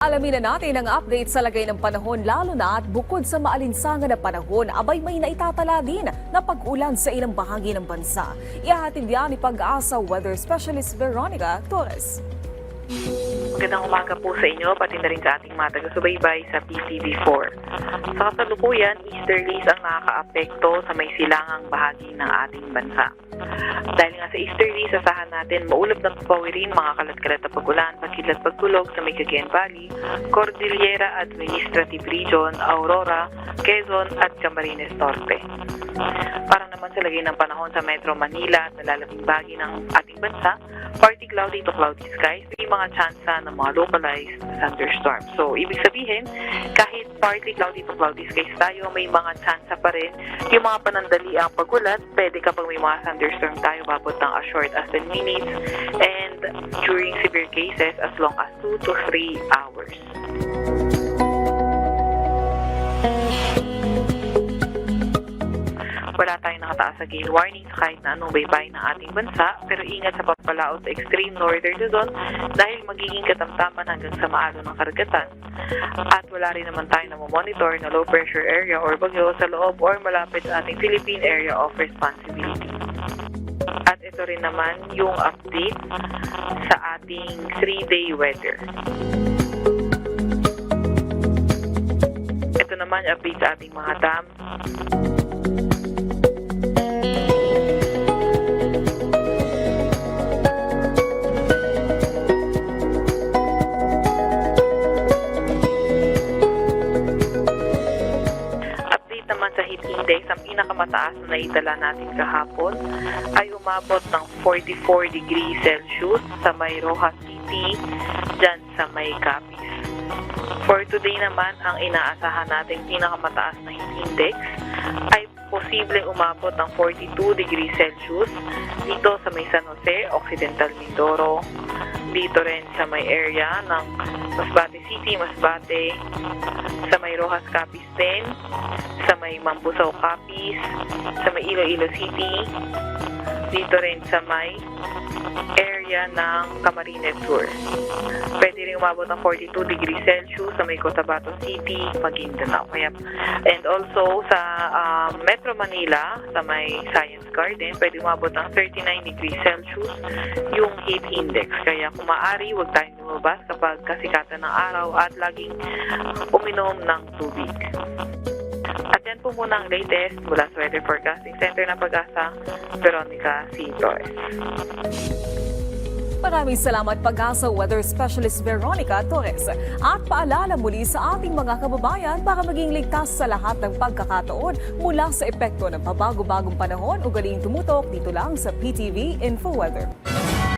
Alamin na natin ang update sa lagay ng panahon lalo na at bukod sa maalinsangan na panahon, abay may naitatala din na pag-ulan sa ilang bahagi ng bansa. Ihahatid yan ni Pag-asa Weather Specialist Veronica Torres. Magandang umaga po sa inyo, pati na rin sa ating mga taga-subaybay sa PTV4. Sa kasalukuyan, easterlies ang nakakaapekto sa may silangang bahagi ng ating bansa. Dahil nga sa easterlies, asahan natin maulap ng papawirin mga kalat-kalat na pagulan, pagkidlat pagkulog sa may Cagayan Valley, Cordillera Administrative Region, Aurora, Quezon at Camarines Norte. Para naman sa lagay ng panahon sa Metro Manila at nalalabing bahagi ng ating bansa, partly cloudy to cloudy skies, may mga tsansa ng mga localized thunderstorms. So, ibig sabihin, kahit partly cloudy to cloudy skies tayo, may mga tsansa pa rin. Yung mga panandali ang pagulat, pwede kapag may mga thunderstorm tayo, babot ng as short as 10 minutes, and during severe cases, as long as 2 to 3 hours. Wala tayong nakataas sa gale warning sa kahit na anong baybay ng ating bansa, pero ingat sa papalaot sa extreme northern Luzon dahil magiging katamtaman hanggang sa maalo ng karagatan. At wala rin naman tayo na monitor na low pressure area or bagyo sa loob or malapit sa ating Philippine Area of Responsibility. At ito rin naman yung update sa ating 3-day weather. Ito naman update sa ating mga dam naman sa heat index, ang pinakamataas na naitala natin kahapon ay umabot ng 44 degrees Celsius sa may Rojas City, dyan sa may Capiz. For today naman, ang inaasahan nating pinakamataas na heat index ay posibleng umabot ng 42 degrees Celsius dito sa may San Jose, Occidental Mindoro, dito rin sa may area ng Masbate City, Masbate, sa may Rojas Capiz din, sa may Mambusaw Capiz, sa may Iloilo City, dito rin sa may area ng Camarines Sur. Pwede rin umabot ng 42 degrees Celsius sa may Cotabato City, Maguindanao. Kaya, and also sa um, Metro Manila, sa may Science Garden, pwede umabot ng 39 degrees Celsius yung heat index. Kaya kung maaari, huwag tayong lumabas kapag kasikatan ng araw at laging uminom ng tubig. At yan po muna ang latest mula sa Weather Forecasting Center ng Pag-asa, Veronica C. Torres. Maraming salamat Pag-asa Weather Specialist Veronica Torres. At paalala muli sa ating mga kababayan para maging ligtas sa lahat ng pagkakataon mula sa epekto ng pabago-bagong panahon o galing tumutok dito lang sa PTV Info Weather.